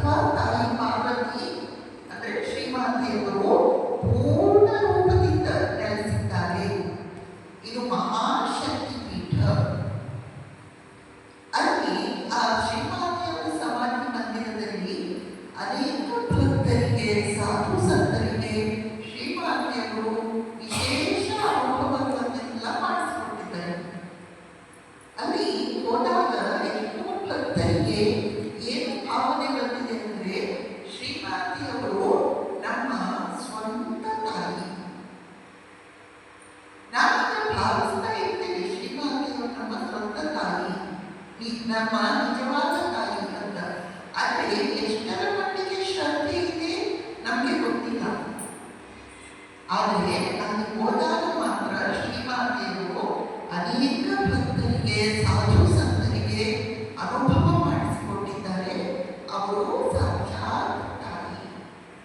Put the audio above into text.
ಅಥವಾ ತಾಯಿ ಅಂದರೆ ಪೂರ್ಣ ರೂಪದಿಂದ ಇದು ಮಹಾಶಕ್ತಿ ಪೀಠ ಅಲ್ಲಿ ಆ ಶ್ರೀಮಹಾದೇವರ ಸಮಾಧಿ ಮಂದಿರದಲ್ಲಿ ಅನೇಕ ಭಕ್ತರಿಗೆ, ಸಾಧು ಸಂತರಿಗೆ ಶ್ರೀಮಹಾದೇವರು ವಿಶೇಷ ಅನುಭವಗಳನ್ನೆಲ್ಲ ಮಾಡಿಸಿಕೊಂಡಿದ್ದಾರೆ ಅಲ್ಲಿ ಹೋದಾಗ ಎಷ್ಟೋ ನಮ್ಮ ನಿಜವಾದ ತಾಯಿ ಅಂತ ಆದರೆ ಎಷ್ಟರ ಮಟ್ಟಿಗೆ ಶ್ರದ್ಧೆ ಇದೆ ನಮಗೆ ಗೊತ್ತಿಲ್ಲ. ಆದರೆ